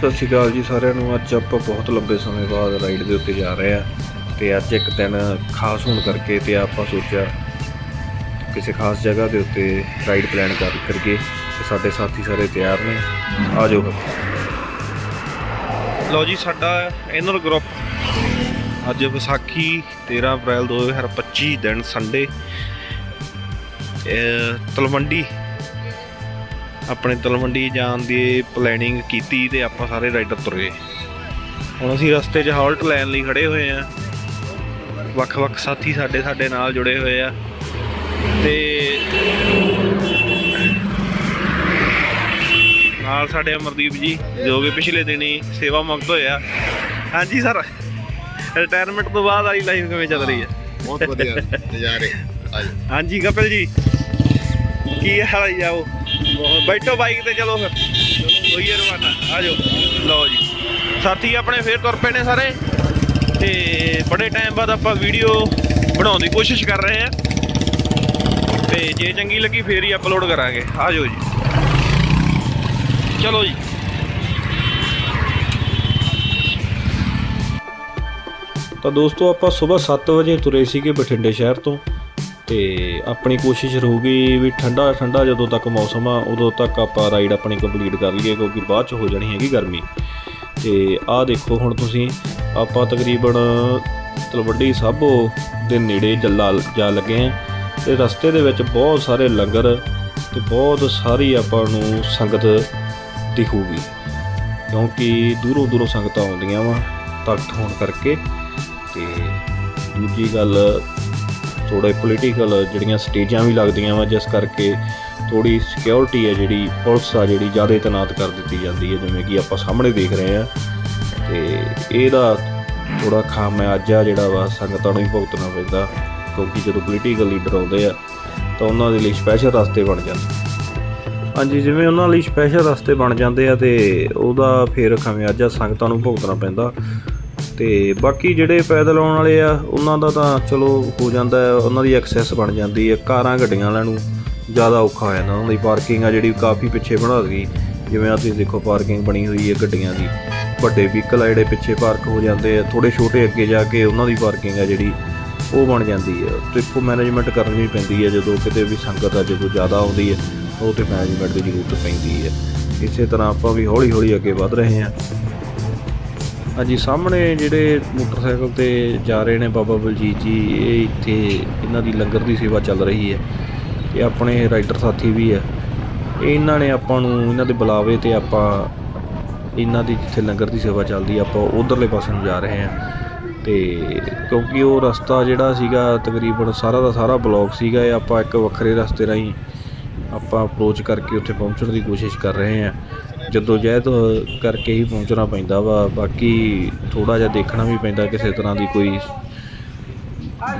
ਸਤਿ ਸ਼੍ਰੀ ਅਕਾਲ ਜੀ ਸਾਰਿਆਂ ਨੂੰ। ਅੱਜ ਆਪਾਂ ਬਹੁਤ ਲੰਬੇ ਸਮੇਂ ਬਾਅਦ ਰਾਈਡ ਦੇ ਉੱਤੇ ਜਾ ਰਹੇ ਆ ਤੇ ਅੱਜ ਇੱਕ ਦਿਨ ਖਾਸ ਹੋਣ ਕਰਕੇ ਤੇ ਆਪਾਂ ਸੋਚਿਆ ਕਿਸੇ ਖਾਸ ਜਗ੍ਹਾ ਦੇ ਉੱਤੇ ਰਾਈਡ ਪਲਾਨ ਕਰ ਕਰਕੇ ਤੇ ਸਾਡੇ ਸਾਥੀ ਸਾਰੇ ਤਿਆਰ ਨੇ। ਆ ਜਾਓ ਲਓ ਜੀ, ਸਾਡਾ ਇਨਰ ਗਰੁੱਪ ਅੱਜ ਵਿਸਾਖੀ 13 ਅਪ੍ਰੈਲ 2025 ਦਿਨ ਸੰਡੇ ਤਲਵੰਡੀ ਆਪਣੇ ਤਲਵੰਡੀ ਜਾਣ ਦੀ ਪਲੈਨਿੰਗ ਕੀਤੀ ਤੇ ਆਪਾਂ ਸਾਰੇ ਰਾਈਡਰ ਤੁਰੇ। ਹੁਣ ਅਸੀਂ ਰਸਤੇ 'ਚ ਹਾਲਟ ਲੈਣ ਲਈ ਖੜੇ ਹੋਏ ਆ ਵੱਖ-ਵੱਖ ਸਾਥੀ ਸਾਡੇ ਸਾਡੇ ਨਾਲ ਜੁੜੇ ਹੋਏ ਆ। ਤੇ ਨਾਲ ਸਾਡੇ ਅਮਰਦੀਪ ਜੀ ਜੋ ਕਿ ਪਿਛਲੇ ਦਿਨੀ ਸੇਵਾ ਮੁਕਤ ਹੋਇਆ। ਹਾਂਜੀ ਸਰ ਰਿਟਾਇਰਮੈਂਟ ਤੋਂ ਬਾਅਦ ਵਾਲੀ ਲਾਈਫ ਕਿਵੇਂ ਚੱਲ ਰਹੀ ਹੈ? ਬਹੁਤ ਵਧੀਆ ਨਜ਼ਾਰੇ। ਹਾਂਜੀ ਕਪਿਲ ਜੀ। ਕੀ ਹਾਲ ਹੈ ਜਾਓ ਬੈਠੋ ਬਾਈਕ ਤੇ, ਚਲੋ ਫਿਰ। ਹੋਈਏ ਰਵਾਨਾ। ਆ ਜਾਓ। ਲਓ ਜੀ। ਸਾਥੀ ਆਪਣੇ ਫੇਰ ਤੁਰ ਪਏ ਨੇ ਸਾਰੇ। ਤੇ ਬੜੇ ਟਾਈਮ ਬਾਅਦ ਆਪਾਂ ਵੀਡੀਓ ਬਣਾਉਣ ਦੀ ਕੋਸ਼ਿਸ਼ ਕਰ ਰਹੇ ਆ ਤੇ ਜੇ ਚੰਗੀ ਲੱਗੀ, ਫੇਰ ਹੀ ਅਪਲੋਡ ਕਰਾਂਗੇ। ਆ ਜਾਓ ਜੀ। ਚਲੋ ਜੀ। ਤਾਂ ਦੋਸਤੋ, ਆਪਾਂ ਸਵੇਰ 7 ਵਜੇ ਤੁਰੇ ਸੀਗੇ ਬਠਿੰਡੇ ਸ਼ਹਿਰ ਤੋਂ। ਤੇ ਆਪਣੀ ਕੋਸ਼ਿਸ਼ ਰਹੂਗੀ ਵੀ ਠੰਡਾ ਠੰਡਾ ਜਦੋਂ ਤੱਕ ਮੌਸਮ ਆ, ਉਦੋਂ ਤੱਕ ਆਪਾਂ ਰਾਈਡ ਆਪਣੀ ਕੰਪਲੀਟ ਕਰ ਲਈਏ, ਕਿਉਂਕਿ ਬਾਅਦ ਚ ਹੋ ਜਾਣੀ ਹੈਗੀ ਗਰਮੀ। ਤੇ ਆਹ ਦੇਖੋ ਹੁਣ ਤੁਸੀਂ, ਆਪਾਂ ਤਕਰੀਬਨ ਤਲਵੱਡੀ ਸਾਬੋ ਦੇ ਨੇੜੇ ਜੱਲਾ ਜਾ ਲੱਗੇ ਆ ਤੇ ਰਸਤੇ ਦੇ ਵਿੱਚ ਬਹੁਤ ਸਾਰੇ ਲੰਗਰ ਤੇ ਬਹੁਤ ਸਾਰੀ ਆਪਾਂ ਨੂੰ ਸੰਗਤ ਦਿਖੂਗੀ। ਕਿਉਂਕਿ ਦੂਰੋਂ ਦੂਰੋਂ ਸੰਗਤਾਂ ਆਉਂਦੀਆਂ ਵਾ ਤਖਤ ਹੋਣ ਕਰਕੇ ਤੇ ਦੂਜੀ ਗੱਲ ਥੋੜਾ ਪੋਲੀਟੀਕਲ ਜਿਹੜੀਆਂ ਸਟੇਜਾਂ ਵੀ ਲੱਗਦੀਆਂ ਵਾ, ਜਿਸ ਕਰਕੇ ਥੋੜੀ ਸਿਕਿਉਰਿਟੀ ਹੈ ਜਿਹੜੀ ਪੁਲਿਸ ਆ ਜਿਹੜੀ ਜ਼ਿਆਦਾ ਤੈਨਾਤ ਕਰ ਦਿੱਤੀ ਜਾਂਦੀ ਹੈ, ਜਿਵੇਂ ਕਿ ਆਪਾਂ ਸਾਹਮਣੇ ਦੇਖ ਰਹੇ ਆ ਤੇ ਇਹਦਾ ਥੋੜਾ ਆ ਜਿਹੜਾ ਵਾ, ਸੰਗਤਾਂ ਨੂੰ ਹੀ ਭੁਗਤਣਾ ਪੈਂਦਾ, ਕਿਉਂਕਿ ਜਦੋਂ ਪੋਲੀਟੀਕਲ ਲੀਡਰ ਆਉਂਦੇ ਆ, ਤਾਂ ਉਹਨਾਂ ਦੇ ਲਈ ਸਪੈਸ਼ਲ ਰਸਤੇ ਬਣ ਜਾਂਦੇ। ਹਾਂਜੀ, ਜਿਵੇਂ ਉਹਨਾਂ ਲਈ ਸਪੈਸ਼ਲ ਰਸਤੇ ਬਣ ਜਾਂਦੇ ਆ ਤੇ ਉਹਦਾ ਫਿਰ ਖਾਮਿਆਜਾ ਸੰਗਤਾਂ ਨੂੰ ਭੁਗਤਣਾ ਪੈਂਦਾ। ਤੇ ਬਾਕੀ ਜਿਹੜੇ ਪੈਦਲ ਆਉਣ ਵਾਲੇ ਆ, ਉਹਨਾਂ ਦਾ ਤਾਂ ਚਲੋ ਹੋ ਜਾਂਦਾ ਹੈ, ਉਹਨਾਂ ਦੀ ਐਕਸੈਸ ਬਣ ਜਾਂਦੀ ਹੈ। ਕਾਰਾਂ, ਗੱਡੀਆਂ ਵਾਲਿਆਂ ਨੂੰ ਜ਼ਿਆਦਾ ਔਖਾ ਹੋ ਜਾਂਦਾ ਉਹਨਾਂ ਦੀ ਪਾਰਕਿੰਗ ਆ ਜਿਹੜੀ ਕਾਫੀ ਪਿੱਛੇ ਬਣਾ ਦਿੱਤੀ। ਜਿਵੇਂ ਆ ਤੁਸੀਂ ਦੇਖੋ ਪਾਰਕਿੰਗ ਬਣੀ ਹੋਈ ਹੈ ਗੱਡੀਆਂ ਦੀ। ਵੱਡੇ ਵਹੀਕਲ ਆ ਜਿਹੜੇ ਪਿੱਛੇ ਪਾਰਕ ਹੋ ਜਾਂਦੇ ਆ। ਥੋੜੇ ਛੋਟੇ ਅੱਗੇ ਜਾ ਕੇ ਉਹਨਾਂ ਦੀ ਪਾਰਕਿੰਗ ਆ ਜਿਹੜੀ, ਉਹ ਬਣ ਜਾਂਦੀ ਹੈ। ਤੇ ਮੈਨੇਜਮੈਂਟ ਕਰਨੀ ਪੈਂਦੀ ਹੈ। ਜਦੋਂ ਕਿਤੇ ਵੀ ਸੰਗਤ ਆ, ਜਦੋਂ ਜ਼ਿਆਦਾ ਆਉਂਦੀ ਹੈ, ਉਹ ਤੇ ਮੈਨੇਜਮੈਂਟ ਦੀ ਜ਼ਰੂਰਤ ਪੈਂਦੀ ਹੈ। ਇਸੇ ਤਰ੍ਹਾਂ ਆਪਾਂ ਵੀ ਹੌਲੀ ਹੌਲੀ ਅੱਗੇ ਵਧ ਰਹੇ ਹਾਂ। ਹਾਂਜੀ, ਸਾਹਮਣੇ ਜਿਹੜੇ ਮੋਟਰਸਾਈਕਲ ਤੇ ਜਾ ਰਹੇ ਨੇ ਬਾਬਾ ਬਲਜੀਤ ਜੀ, ਇਹ ਇੱਥੇ ਇਹਨਾਂ ਦੀ ਲੰਗਰ ਦੀ ਸੇਵਾ ਚੱਲ ਰਹੀ ਹੈ। ਤੇ ਆਪਣੇ ਰਾਈਡਰ ਸਾਥੀ ਵੀ ਹੈ। ਇਹਨਾਂ ਨੇ ਆਪਾਂ ਨੂੰ ਇਹਨਾਂ ਦੇ ਬੁਲਾਵੇ ਤੇ ਆਪਾਂ ਇਹਨਾਂ ਦੀ ਜਿੱਥੇ ਲੰਗਰ ਦੀ ਸੇਵਾ ਚੱਲਦੀ ਆਪਾਂ ਉਧਰਲੇ ਪਾਸੇ ਨੂੰ ਜਾ ਰਹੇ ਹਾਂ। ਤੇ ਕਿਉਂਕਿ ਉਹ ਰਸਤਾ ਜਿਹੜਾ ਸੀਗਾ, ਤਕਰੀਬਨ ਸਾਰਾ ਦਾ ਸਾਰਾ ਬਲੌਕ ਸੀਗਾ, ਇਹ ਆਪਾਂ ਇੱਕ ਵੱਖਰੇ ਰਸਤੇ ਰਾਹੀਂ ਆਪਾਂ ਅਪਰੋਚ ਕਰਕੇ ਉੱਥੇ ਪਹੁੰਚਣ ਦੀ ਕੋਸ਼ਿਸ਼ ਕਰ ਰਹੇ ਹਾਂ। ਜਦੋਂ ਜਹਿਦ ਕਰਕੇ ਹੀ ਪਹੁੰਚਣਾ ਪੈਂਦਾ ਵਾ, ਬਾਕੀ ਥੋੜਾ ਜਿਹਾ ਦੇਖਣਾ ਵੀ ਪੈਂਦਾ ਕਿਸੇ ਤਰ੍ਹਾਂ ਦੀ ਕੋਈ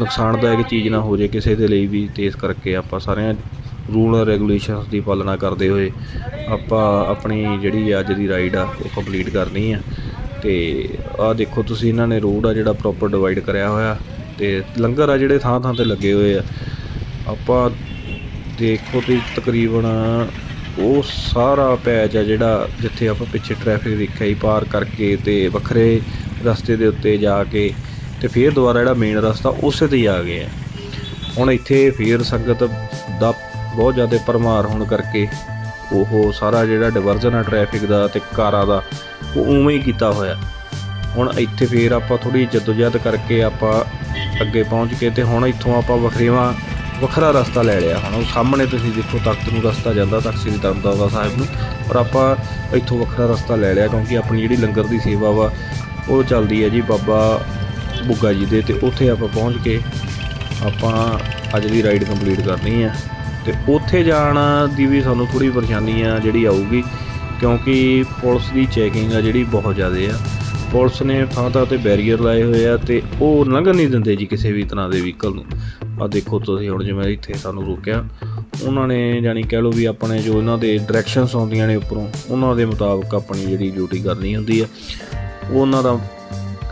ਨੁਕਸਾਨਦਾਇਕ ਚੀਜ਼ ਨਾ ਹੋ ਜੇ ਕਿਸੇ ਦੇ ਲਈ ਵੀ, ਤੇ ਇਸ ਕਰਕੇ ਆਪਾਂ ਸਾਰਿਆਂ ਰੂਲ ਰੈਗੂਲੇਸ਼ਨਸ ਦੀ ਪਾਲਣਾ ਕਰਦੇ ਹੋਏ ਆਪਾਂ ਆਪਣੀ ਜਿਹੜੀ ਅੱਜ ਦੀ ਰਾਈਡ ਆ, ਉਹ ਕੰਪਲੀਟ ਕਰਨੀ ਆ। ਤੇ ਆਹ ਦੇਖੋ ਤੁਸੀਂ ਇਹਨਾਂ ਨੇ ਰੋਡ ਆ ਜਿਹੜਾ ਪ੍ਰੋਪਰ ਡਿਵਾਈਡ ਕਰਿਆ ਹੋਇਆ, ਤੇ ਲੰਗਰ ਆ ਜਿਹੜੇ ਥਾਂ ਥਾਂ ਤੇ ਲੱਗੇ ਹੋਏ ਆ। ਆਪਾਂ ਦੇਖੋ ਤੇ ਤਕਰੀਬਨ ਉਹ ਸਾਰਾ ਪੈਚ ਆ ਜਿਹੜਾ ਜਿੱਥੇ ਆਪਾਂ ਪਿੱਛੇ ਟ੍ਰੈਫਿਕ ਦੇਖਿਆ ਹੀ ਪਾਰ ਕਰਕੇ ਤੇ ਵੱਖਰੇ ਰਸਤੇ ਦੇ ਉੱਤੇ ਜਾ ਕੇ ਤੇ ਫਿਰ ਦੁਬਾਰਾ ਜਿਹੜਾ ਮੇਨ ਰਸਤਾ ਉਸੇ ਤੇ ਹੀ ਆ ਗਏ ਆ। ਹੁਣ ਇੱਥੇ ਫਿਰ ਸੰਗਤ ਦਾ ਬਹੁਤ ਜ਼ਿਆਦਾ ਪਰਮਾਰ ਹੋਣ ਕਰਕੇ ਉਹ ਸਾਰਾ ਜਿਹੜਾ ਡਿਵਰਜਨ ਆ ਟ੍ਰੈਫਿਕ ਦਾ ਤੇ ਕਾਰਾਂ ਦਾ, ਉਹ ਉਵੇਂ ਹੀ ਕੀਤਾ ਹੋਇਆ। ਹੁਣ ਇੱਥੇ ਫੇਰ ਆਪਾਂ ਥੋੜੀ ਜਦੋਜਹਿਦ ਕਰਕੇ ਆਪਾਂ ਅੱਗੇ ਪਹੁੰਚ ਕੇ ਤੇ ਹੁਣ ਇੱਥੋਂ ਆਪਾਂ ਵੱਖਰੀਆਂ ਵੱਖਰਾ ਰਸਤਾ ਲੈ ਲਿਆ। ਹੁਣ ਉਹ ਸਾਹਮਣੇ ਤੁਸੀਂ ਦੇਖੋ ਤਖਤ ਨੂੰ ਰਸਤਾ ਜਾਂਦਾ ਤਖਤ ਸ੍ਰੀ ਤਰਨਤਾਰਨ ਸਾਹਿਬ ਨੂੰ। ਪਰ ਆਪਾਂ ਇੱਥੋਂ ਵੱਖਰਾ ਰਸਤਾ ਲੈ ਲਿਆ ਕਿਉਂਕਿ ਆਪਣੀ ਜਿਹੜੀ ਲੰਗਰ ਦੀ ਸੇਵਾ ਵਾ, ਉਹ ਚੱਲਦੀ ਹੈ ਜੀ ਬਾਬਾ ਬੁੱਗਾ ਜੀ ਦੇ ਤੇ ਉੱਥੇ ਆਪਾਂ ਪਹੁੰਚ ਕੇ ਆਪਾਂ ਅੱਜ ਦੀ ਰਾਈਡ ਕੰਪਲੀਟ ਕਰਨੀ ਆ ਤੇ ਉੱਥੇ ਜਾਣ ਦੀ ਵੀ ਸਾਨੂੰ ਥੋੜੀ ਪਰੇਸ਼ਾਨੀ ਆ ਜਿਹੜੀ ਆਊਗੀ ਕਿਉਂਕਿ ਪੁਲਿਸ ਦੀ ਚੈਕਿੰਗ ਆ ਜਿਹੜੀ ਬਹੁਤ ਜ਼ਿਆਦਾ ਆ। ਪੁਲਿਸ ਨੇ ਥਾਂ ਥਾਂ ਤੇ ਬੈਰੀਅਰ ਲਾਏ ਹੋਏ ਆ ਤੇ ਉਹ ਲੰਘਣ ਨਹੀਂ ਦਿੰਦੇ ਜੀ ਕਿਸੇ ਵੀ ਤਰ੍ਹਾਂ ਦੇ ਵਹੀਕਲ ਨੂੰ। ਆ ਦੇਖੋ ਤੁਸੀਂ ਹੁਣ ਜਿਵੇਂ ਇੱਥੇ ਸਾਨੂੰ ਰੋਕਿਆ, ਉਹਨਾਂ ਨੇ ਜਾਨੀ ਕਹਿ ਲਓ ਵੀ ਆਪਣੇ ਜੋ ਇਹਨਾਂ ਦੇ ਡਾਇਰੈਕਸ਼ਨਸ ਆਉਂਦੀਆਂ ਨੇ ਉੱਪਰੋਂ, ਉਹਨਾਂ ਦੇ ਮੁਤਾਬਕ ਆਪਣੀ ਜਿਹੜੀ ਡਿਊਟੀ ਕਰਨੀ ਹੁੰਦੀ ਆ। ਉਹਨਾਂ ਦਾ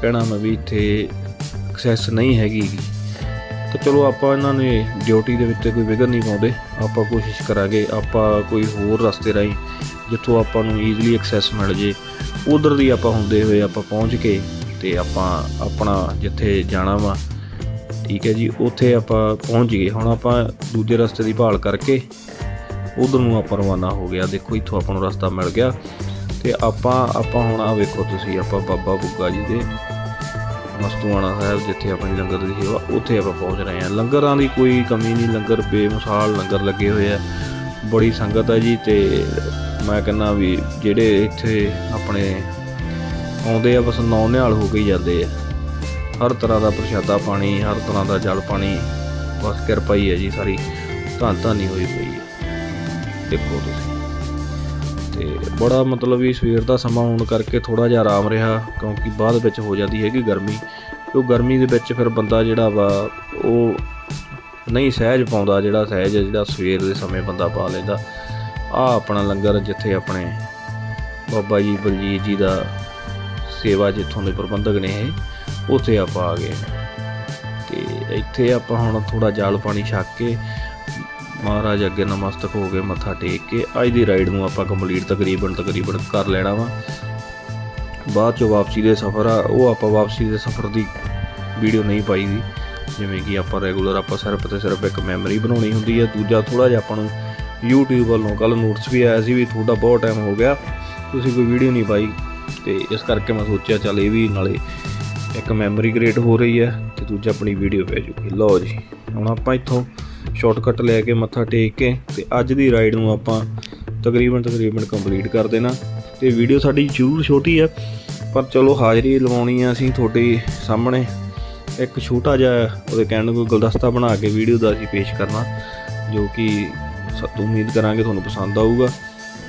ਕਹਿਣਾ ਮੈਂ ਵੀ ਇੱਥੇ ਐਕਸੈਸ ਨਹੀਂ ਹੈਗੀ ਤਾਂ ਚਲੋ ਆਪਾਂ ਇਹਨਾਂ ਨੇ ਡਿਊਟੀ ਦੇ ਵਿੱਚ ਕੋਈ ਵਿਘਨ ਨਹੀਂ ਪਾਉਂਦੇ, ਆਪਾਂ ਕੋਸ਼ਿਸ਼ ਕਰਾਂਗੇ, ਆਪਾਂ ਕੋਈ ਹੋਰ ਰਸਤੇ ਰਾਹੀਂ ਜਿੱਥੋਂ ਆਪਾਂ ਨੂੰ ਈਜ਼ੀਲੀ ਐਕਸੈਸ ਮਿਲ ਜੇ, ਉਧਰ ਦੀ ਆਪਾਂ ਹੁੰਦੇ ਹੋਏ ਆਪਾਂ ਪਹੁੰਚ ਕੇ ਤੇ ਆਪਾਂ ਆਪਣਾ ਜਿੱਥੇ ਜਾਣਾ ਵਾ ਠੀਕ ਹੈ ਜੀ, ਉੱਥੇ ਆਪਾਂ ਪਹੁੰਚ ਗਏ। ਹੁਣ ਆਪਾਂ ਦੂਜੇ ਰਸਤੇ ਦੀ ਭਾਲ ਕਰਕੇ ਉਧਰ ਨੂੰ ਆਪਾਂ ਰਵਾਨਾ ਹੋ ਗਿਆ ਦੇਖੋ, ਇੱਥੋਂ ਆਪਾਂ ਨੂੰ ਰਸਤਾ ਮਿਲ ਗਿਆ। ਤੇ ਆਪਾਂ ਆਪਾਂ ਹੁਣ ਆ ਵੇਖੋ ਤੁਸੀਂ, ਆਪਾਂ ਬਾਬਾ ਬੁੱਗਾ ਜੀ ਦੇ ਮਸਤੂਆਣਾ ਸਾਹਿਬ, ਜਿੱਥੇ ਆਪਣੀ ਲੰਗਰ ਦੀ ਸੇਵਾ, ਉੱਥੇ ਆਪਾਂ ਪਹੁੰਚ ਰਹੇ ਹਾਂ। ਲੰਗਰਾਂ ਦੀ ਕੋਈ ਕਮੀ ਨਹੀਂ, ਲੰਗਰ ਬੇਮਿਸਾਲ ਲੰਗਰ ਲੱਗੇ ਹੋਏ ਆ। ਬੜੀ ਸੰਗਤ ਹੈ ਜੀ, ਤੇ ਮੈਂ ਕਹਿੰਦਾ ਵੀ ਜਿਹੜੇ ਇੱਥੇ ਆਪਣੇ ਆਉਂਦੇ ਆ, ਬਸ ਨੌ ਨਿਹਾਲ ਹੋ ਕੇ ਜਾਂਦੇ ਆ। ਹਰ ਤਰ੍ਹਾਂ ਦਾ ਪ੍ਰਸ਼ਾਦਾ ਪਾਣੀ, ਹਰ ਤਰ੍ਹਾਂ ਦਾ ਜਲ ਪਾਣੀ, ਬਸ ਕਿਰਪਾ ਹੀ ਹੈ ਜੀ ਸਾਰੀ। ਧੰਨ ਧੰਨੀ ਹੋਈ ਪਈ ਹੈ। ਦੇਖੋ ਤੁਸੀਂ। ਤੇ ਬੜਾ ਮਤਲਬ ਵੀ ਸਵੇਰ ਦਾ ਸਮਾਂ ਹੋਣ ਕਰਕੇ ਥੋੜਾ ਜਿਹਾ ਆਰਾਮ ਰਿਹਾ, ਕਿਉਂਕਿ ਬਾਅਦ ਵਿੱਚ ਹੋ ਜਾਂਦੀ ਹੈਗੀ ਗਰਮੀ। ਉਹ ਗਰਮੀ ਦੇ ਵਿੱਚ ਫਿਰ ਬੰਦਾ ਜਿਹੜਾ ਵਾ, ਉਹ ਨਹੀਂ ਸਹਿਜ ਪਾਉਂਦਾ, ਜਿਹੜਾ ਸਹਿਜ ਜਿਹੜਾ ਸਵੇਰ ਦੇ ਸਮੇਂ ਬੰਦਾ ਪਾ ਲੈਂਦਾ। ਆ ਆਪਣਾ ਲੰਗਰ ਜਿੱਥੇ ਆਪਣੇ ਬਾਬਾ ਜੀ ਬਲਜੀਤ ਜੀ ਦਾ ਸੇਵਾ ਜਿੱਥੋਂ ਦੇ ਪ੍ਰਬੰਧਕ ਨੇ ਇਹ। ਉੱਥੇ ਆਪਾਂ ਆ ਗਏ ਤੇ ਇੱਥੇ ਆਪਾਂ ਹੁਣ ਥੋੜਾ ਜਲ ਪਾਣੀ ਛੱਕ ਕੇ ਮਹਾਰਾਜ ਅੱਗੇ ਨਮਸਤਕ ਹੋ ਕੇ ਮੱਥਾ ਟੇਕ ਕੇ ਅੱਜ ਦੀ ਰਾਈਡ ਨੂੰ ਆਪਾਂ ਕੰਪਲੀਟ ਤਕਰੀਬਨ ਤਕਰੀਬਨ ਕਰ ਲੈਣਾ ਵਾ। ਬਾਅਦ ਚੋਂ ਵਾਪਸੀ ਦੇ ਸਫ਼ਰ ਆ, ਉਹ ਆਪਾਂ ਵਾਪਸੀ ਦੇ ਸਫ਼ਰ ਦੀ ਵੀਡੀਓ ਨਹੀਂ ਪਾਈ ਦੀ ਜਿਵੇਂ ਕਿ ਆਪਾਂ ਰੈਗੂਲਰ ਆਪਾਂ ਸਿਰਫ ਤੇ ਸਿਰਫ ਇੱਕ ਮੈਮਰੀ ਬਣਾਉਣੀ ਹੁੰਦੀ ਹੈ ਦੂਜਾ ਥੋੜਾ ਜਿਹਾ ਆਪਾਂ ਨੂੰ YouTube ਵੱਲੋਂ ਕੱਲ ਨੋਟਸ ਵੀ ਆਇਆ ਸੀ ਵੀ ਤੁਹਾਡਾ ਬਹੁਤ ਟਾਈਮ ਹੋ ਗਿਆ, ਤੁਸੀਂ ਕੋਈ ਵੀਡੀਓ ਨਹੀਂ ਪਾਈ। ਤੇ ਇਸ ਕਰਕੇ ਮੈਂ ਸੋਚਿਆ ਚੱਲ ਇਹ ਵੀ ਨਾਲੇ ਇੱਕ ਮੈਮਰੀ ਕ੍ਰੀਏਟ ਹੋ ਰਹੀ ਹੈ ਤੇ ਦੂਜਾ ਆਪਣੀ ਵੀਡੀਓ ਪੈ ਜੂਗੀ। ਲਓ ਜੀ, ਹੁਣ ਆਪਾਂ ਇੱਥੋਂ ਸ਼ਾਰਟਕਟ ਲੈ ਕੇ ਮੱਥਾ ਟੇਕ ਕੇ ਤੇ ਅੱਜ ਦੀ ਰਾਈਡ ਨੂੰ ਆਪਾਂ ਤਕਰੀਬਨ ਤਕਰੀਬਨ ਕੰਪਲੀਟ ਕਰ ਦੇਣਾ। ਤੇ ਵੀਡੀਓ ਸਾਡੀ ਜ਼ਰੂਰ ਛੋਟੀ ਆ ਪਰ ਚਲੋ ਹਾਜ਼ਰੀ ਲਵਾਉਣੀ ਆ ਅਸੀਂ ਤੁਹਾਡੇ ਸਾਹਮਣੇ। ਇੱਕ ਛੋਟਾ ਜਿਹਾ ਉਹਦੇ ਕਹਿਣ ਨੂੰ ਕੋਈ ਗੁਲਦਸਤਾ ਬਣਾ ਕੇ ਵੀਡੀਓ ਦਾ ਅਸੀਂ ਪੇਸ਼ ਕਰਨਾ, ਜੋ ਕਿ ਸਤ ਉਮੀਦ ਕਰਾਂਗੇ ਤੁਹਾਨੂੰ ਪਸੰਦ ਆਊਗਾ।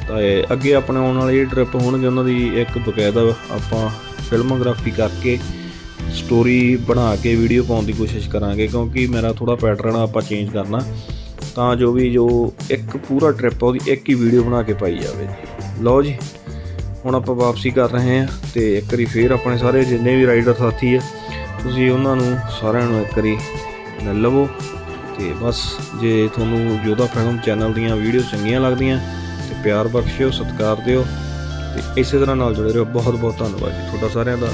ਤਾਂ ਅੱਗੇ ਆਪਣੇ ਆਉਣ ਵਾਲੇ ਜਿਹੜੇ ਟ੍ਰਿਪ ਹੋਣਗੇ, ਉਹਨਾਂ ਦੀ ਇੱਕ ਬਕਾਇਦਾ ਆਪਾਂ ਫਿਲਮੋਗ੍ਰਾਫੀ ਕਰਕੇ ਸਟੋਰੀ ਬਣਾ ਕੇ ਵੀਡੀਓ ਪਾਉਣ ਦੀ ਕੋਸ਼ਿਸ਼ ਕਰਾਂਗੇ ਕਿਉਂਕਿ ਮੇਰਾ ਥੋੜਾ ਪੈਟਰਨ ਆਪਾਂ ਚੇਂਜ ਕਰਨਾ। ਤਾਂ ਜੋ ਵੀ ਜੋ ਇੱਕ ਪੂਰਾ ਟ੍ਰਿਪ ਉਹਦੀ ਇੱਕ ਹੀ ਵੀਡੀਓ ਬਣਾ ਕੇ ਪਾਈ ਜਾਵੇ। ਜੀ ਲਓ ਜੀ, ਹੁਣ ਆਪਾਂ ਵਾਪਸੀ ਕਰ ਰਹੇ ਹਾਂ ਤੇ ਇੱਕ ਵਾਰੀ ਫੇਰ ਆਪਣੇ ਸਾਰੇ ਜਿੰਨੇ ਵੀ ਰਾਈਡਰ ਸਾਥੀ ਆ, ਤੁਸੀਂ ਉਹਨਾਂ ਨੂੰ ਸਾਰਿਆਂ ਨੂੰ ਇੱਕ ਵਾਰੀ ਮਿਲ ਲਵੋ। ਤੇ ਬਸ, ਜੇ ਤੁਹਾਨੂੰ ਯੋਧਾ ਫਿਲਮ ਚੈਨਲ ਦੀਆਂ ਵੀਡੀਓ ਚੰਗੀਆਂ ਲੱਗਦੀਆਂ, ਤੇ ਪਿਆਰ ਬਖਸ਼ਿਓ, ਸਤਿਕਾਰ ਦਿਓ। ਤੇ ਇਸੇ ਤਰ੍ਹਾਂ ਨਾਲ ਜੁੜੇ ਰਹੋ। ਬਹੁਤ ਬਹੁਤ ਧੰਨਵਾਦ ਜੀ ਤੁਹਾਡਾ ਸਾਰਿਆਂ ਦਾ।